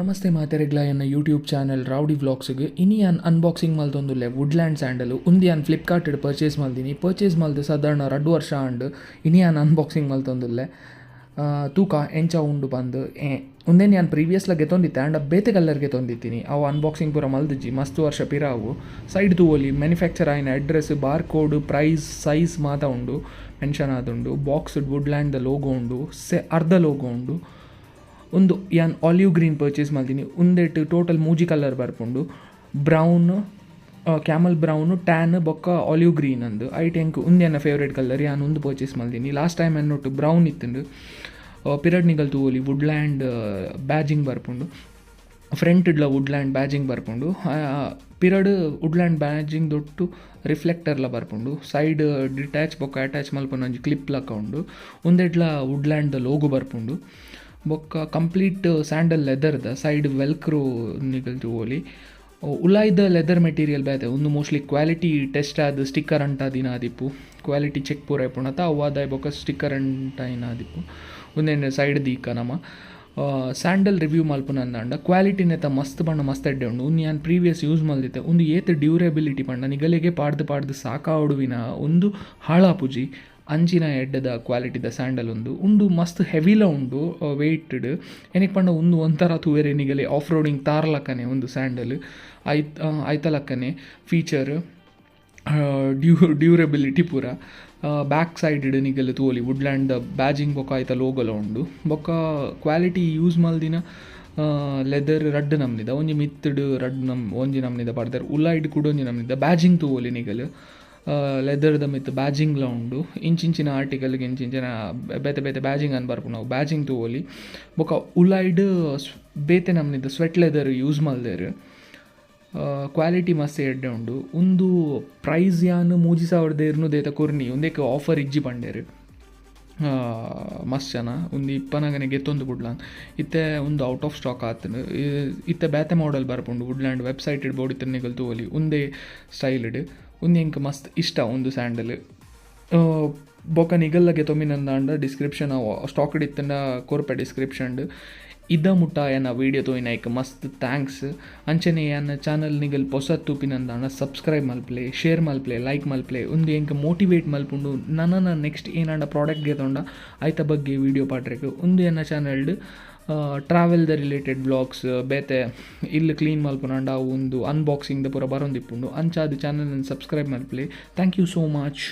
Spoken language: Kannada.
ನಮಸ್ತೆ ಮಾತೆರೆಗ್ಲ ಎನ್ನ ಯೂಟ್ಯೂಬ್ ಚಾನಲ್ ರೌಡಿ ವ್ಲಾಗ್ಸ್ಗೆ ಇನಿ ಅನ್ ಅನ್ಬಾಕ್ಸಿಂಗ್ ಮಲ್ತೊಂದುಲ್ಲೆ ವುಡ್ಲ್ಯಾಂಡ್ ಸ್ಯಾಂಡಲ್ ಉಂದಿ ಅನ್ ಫ್ಲಿಪ್ಕಾರ್ಟ್ ಪರ್ಚೇಸ್ ಮಲ್ದಿನಿ. ಪರ್ಚೇಸ್ ಮಲ್ದು ಸಾಧಾರಣ ರಡ್ಡು ವರ್ಷ ಆಂಡ್ ಇನಿ ಅನ್ ಅನ್ಬಾಕ್ಸಿಂಗ್ ಮಲ್ತೊಂದುಲ್ಲೆ ತೂಕ ಎಂಚ ಉಂಡು ಬಂದು ಒಂದೇ ನಾನು ಪ್ರೀವಿಯಸ್ಲ ಗೆತ್ತೊಂದಿತ್ತೆ ಆಂಡ ಬೇತೆ ಕಲ್ಲರ್ಗೆ ತೊಂದಿತ್ತೀನಿ. ಅವು ಅನ್ಬಾಕ್ಸಿಂಗ್ ಪೂರ ಮಲ್ದಿಜ್ಜಿ, ಮಸ್ತ್ ವರ್ಷ ಪಿರಾವು. ಸೈಡ್ ತೂವೊಲಿ ಮ್ಯಾನುಫ್ಯಾಕ್ಚರ್ ಆಯ್ನ address bar code price size ಮಾತ ಉಂಡು ಮೆನ್ಷನ್ ಆದುಂಡು ಬಾಕ್ಸ್ಡ್ ವುಡ್ಲ್ಯಾಂಡ್ ಲೋಗೋ ಉಂಡು, ಸೆ, ಅರ್ಧ ಲೋಗೋ ಉಂಡು. ಒಂದು, ಯಾನ್ ಆಲಿವ್ ಗ್ರೀನ್ ಪರ್ಚೇಸ್ ಮಾಡ್ತೀನಿ. ಉಂದೆಟ್ ಟೋಟಲ್ ಮೂಜಿ ಕಲರ್ ಬರ್ಪುಂಡು. ಬ್ರೌನ್ ಕ್ಯಾಮಲ್ ಬ್ರೌನು ಟ್ಯಾನ್ ಬೊಕ್ಕ ಆಲಿವ್ ಗ್ರೀನ್ ಅಂದು. ಐ ಟೆಂಕ್ ಉಂದೆನ ಫೇವ್ರೇಟ್ ಕಲರ್ ಯಾನ್ ಒಂದು ಪರ್ಚೇಸ್ ಮಾಡ್ತೀನಿ. ಲಾಸ್ಟ್ ಟೈಮ್ ಅನ್ನೊಟ್ಟು ಬ್ರೌನ್ ಇತ್ತು ಪಿರಡ್ ನಿಗಲ್ ತೂಲಿ ವುಡ್ಲ್ಯಾಂಡ್ ಬ್ಯಾಜಿಂಗ್ ಬರ್ಪುಂಡು. ಫ್ರಂಟ್ ಇಡ್ಲ ವುಡ್ಲ್ಯಾಂಡ್ ಬ್ಯಾಜಿಂಗ್ ಬರ್ಪುಂಡು. ಪಿರಡ್ ವುಡ್ಲ್ಯಾಂಡ್ ಬ್ಯಾಜಿಂಗ್ ದೊಟ್ಟು ರಿಫ್ಲೆಕ್ಟರ್ಲ ಬರ್ಪುಂಡು. ಸೈಡ್ ಡಿಟ್ಯಾಚ್ ಬೊಕ್ಕ ಅಟ್ಯಾಚ್ ಮಲ್ಪನ ಒಂಜಿ ಕ್ಲಿಪ್ ಲಕ್ಕ ಉಂಡು ಒಂದೆಡ್ಲ ವುಡ್ಲ್ಯಾಂಡ್ ಲೋಗೋ ಬರ್ಪುಂಡು. ಬೊಕ್ಕ ಕಂಪ್ಲೀಟ್ ಸ್ಯಾಂಡಲ್ ಲೆದರ್ದ ಸೈಡ್ ವೆಲ್ಕ್ರೋ ನಿಗಲ್ ಹೋಲಿ ಉಲಾಯ್ದ ಲೆದರ್ ಮೆಟೀರಿಯಲ್ ಬೇತೆ ಒಂದು ಮೋಸ್ಟ್ಲಿ ಕ್ವಾಲಿಟಿ ಟೆಸ್ಟ್ ಆದ ಸ್ಟಿಕ್ಕರ್ ಅಂಟ ದಿನ ಆದಿಪ್ಪು ಕ್ವಾಲಿಟಿ ಚೆಕ್ ಪೂರ ಪುಣತ ಅವಾದ ಬೊಕ್ಕ ಸ್ಟಿಕ್ಕರ್ ಅಂಟ ಏನಾದಿಪ್ಪು ಒಂದೇನು ಸೈಡ್ ದೀಕ ನಮ್ಮ ಸ್ಯಾಂಡಲ್ ರಿವ್ಯೂ ಮಲ್ಪುನಂದ ಕ್ವಾಲಿಟಿ ನೆತ ಮಸ್ತ್ ಬಣ್ಣ, ಮಸ್ತ್ ಎಡ್ಡೆ ಉಂಡು. ಉಂದು ನಾನು ಪ್ರೀವಿಯಸ್ ಯೂಸ್ ಮಲ್ದಿತ್ತೆ. ಒಂದು ಏತ್ ಡ್ಯೂರೆಬಿಲಿಟಿ ಪಂಡ ನಿಗಲಿಗೆ ಪಾಡ್ದು ಪಾಡ್ದು ಸಾಕಾಡುವಿನ ಒಂದು ಹಾಳಾಪುಜಿ. ಅಂಚಿನ ಎಡ್ಡದ ಕ್ವಾಲಿಟಿದ ಸ್ಯಾಂಡಲ್ ಉಂದು ಉಂಡು ಮಸ್ತ್ ಹೆವಿಲ ಉಂಡು ವೆಯ್ಟ್ಡ್ ಏನಕ್ಕೆ ಪಂಡ ಒಂದು ಒಂಥರ ತೂವೆರೆ ನಿಗಲೆ ಆಫ್ ರೋಡಿಂಗ್ ತಾರ್ಲಕ್ಕನೆ ಒಂದು ಸ್ಯಾಂಡಲ್ ಐತ್ ಐತಲಕ್ಕನೆ ಫೀಚರ್ ಡ್ಯೂ ಡ್ಯೂರೆಬಿಲಿಟಿ ಪೂರ. ಬ್ಯಾಕ್ ಸೈಡ್ ನಿಗಲ್ ತೋಲಿ ವುಡ್ಲ್ಯಾಂಡ್ ಬ್ಯಾಜಿಂಗ್ ಬೊಕ್ಕ ಆಯ್ತ ಲೋಗಲ ಉಂಡು. ಬೊಕ್ಕ ಕ್ವಾಲಿಟಿ ಯೂಸ್ ಮಲ್ದಿನ ಲೆದರ್ ರಡ್ ನಮ್ನಿದ. ಒಂಜಿ ಮಿತ್ತಡ್ ರಡ್ ನಮ್, ಒಂಜಿ ನಮ್ನಿದ ಪಡ್ದಾರೆ, ಉಲಾಯ್ಡ್ ಕೂಡ ಒಂಜಿ ನಮ್ನಿದ. ಬ್ಯಾಜಿಂಗ್ ತೂವೊಲಿ ನಿಗಲ್. ಲೆದರ್ದ ಮಿತ್ ಬ್ಯಾಜಿಂಗ್ಲ ಉಂಡು. ಇಂಚಿಂಚಿನ ಆರ್ಟಿಕಲ್ ಇಂಚಿಂಚಿನ ಬೇತೆ ಬೇತೆ ಬ್ಯಾಜಿಂಗ್ ಅನ್ ಬರ್ಪು ನಾವು ಬ್ಯಾಜಿಂಗ್ ತೂವೊಲಿ ಬೊಕ ಉಲಾಯ್ಡ್ ಬೇತೆ ನಮ್ನಿದ ಸ್ವೆಟ್ ಲೆದರ್ ಯೂಸ್ ಮಲ್ದೇರು ಕ್ವಾಲಿಟಿ ಮಸ್ತ್ ಎಡ್ಡೆ ಉಂಡು. ಒಂದು ಪ್ರೈಸ್ ಯಾನು ಮೂಜಿ ಸಾವಿರದ ಇರ್ನು ದೇತ ಕೊರ್ನಿ, ಒಂದೇಕ ಆಫರ್ ಇಜ್ಜಿ ಪಂಡೇರು ಮಸ್ತ್ ಜನ. ಒಂದು ಇಪ್ಪನಾಗನೆ ಗೆತ್ತೊಂದು ಬುಡ್ಲಾನ್ ಇತ್ತೆ ಒಂದು ಔಟ್ ಆಫ್ ಸ್ಟಾಕ್ ಆತನು. ಇತ್ತೆ ಬೇತೆ ಮಾಡೆಲ್ ಬರ್ಪುಂಡು. ವುಡ್ಲ್ಯಾಂಡ್ ವೆಬ್ಸೈಟ್ ಬೋಡಿ ತಿನ್ನಿಗಲ್ ತೂವಲಿ ಒಂದೇ ಸ್ಟೈಲ್ಡ್ ಒಂದು ಎಂಕ್ ಮಸ್ತ್ ಇಷ್ಟ ಒಂದು ಸ್ಯಾಂಡಲ್. ಬೊಕ ನಿಗಲ್ಲಗೆ ತೊಮಿನಂದಾಂಡ ಡಿಸ್ಕ್ರಿಪ್ಷನ್ ಸ್ಟಾಕ್ ಇತ್ತಂಡ ಕೊರ್ಪೆ ಡಿಸ್ಕ್ರಿಪ್ಷನ್ ಇದ್ದ ಮುಟ್ಟ ಏನ ವೀಡಿಯೋ ತೋಯಿನಾಯ್ಕ ಮಸ್ತ್ ಥ್ಯಾಂಕ್ಸ್ ಅಂಚನೆ ಏನ ಚಾನಲ್ ನಿಗಲ್ ಹೊಸ ತೂಪಿನಂದಾಣ ಸಬ್ಸ್ಕ್ರೈಬ್ ಮಲ್ಪ್ಲೆ ಶೇರ್ ಮಲ್ಪ್ಲೆ ಲೈಕ್ ಮಲ್ಪ್ಲೆ, ಒಂದು ಎಂಕ ಮೋಟಿವೇಟ್ ಮಲ್ಪುಂಡು. ನನ್ನ ನೆಕ್ಸ್ಟ್ ಏನಾಂಡ ಪ್ರಾಡಕ್ಟ್ಗೆ ತೊಂಡ, ಆಯ್ತ ಬಗ್ಗೆ ವೀಡಿಯೋ ಪಾಡ್ರೆಗ್ ಒಂದು ಏನ ಚಾನಲ್ಡ್ ಟ್ರಾವೆಲ್ದ ರಿಲೇಟೆಡ್ ಬ್ಲಾಗ್ಸ್ ಬೇತೆ, ಇಲ್ಲಿ ಕ್ಲೀನ್ ಮಲ್ಪುನಾಂಡ ಒಂದು ಅನ್ಬಾಕ್ಸಿಂಗ್ದ ಪೂರ ಬರೋಂದಿಪ್ಪುಂಡು. ಅಂಚಾದ ಚಾನಲ್ ಸಬ್ಸ್ಕ್ರೈಬ್ ಮಲ್ಪಲಿ ಥ್ಯಾಂಕ್ ಯು ಸೋ ಮಚ್